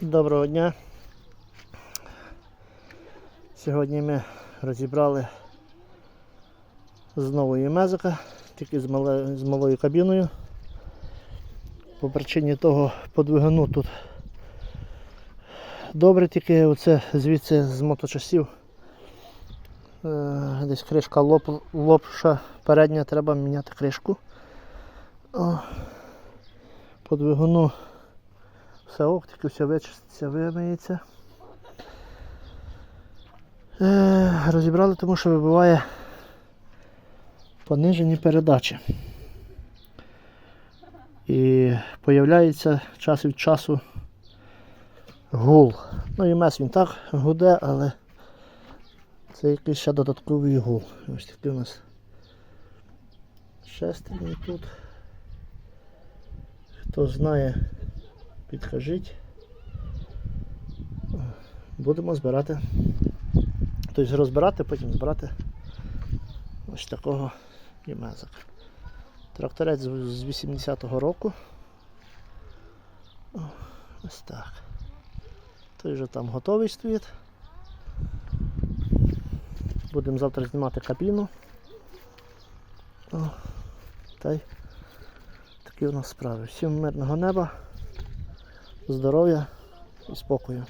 Доброго дня. Сьогодні ми розібрали з нової мезика, тільки з, мале, з малою кабіною. По причині того по двигуну тут добре, тільки оце звідси з моточасів. Е, Десь кришка лоп, лопша передня, треба міняти кришку. О, по двигуну все ок, тільки все вичиститься, вимиється. Е, розібрали, тому що вибиває понижені передачі. І появляється час від часу гул. Ну і мес він так гуде, але це якийсь ще додатковий гул. Ось такий у нас шестерні тут. Хто знає, підкажіть. Будемо збирати. Тобто розбирати, потім збирати ось такого імезик. Тракторець з 80-го року. Ось так. Той вже там готовий стоїть. Будемо завтра знімати кабіну. О, та й такі у нас справи. Всім мирного неба, здоров'я і спокою.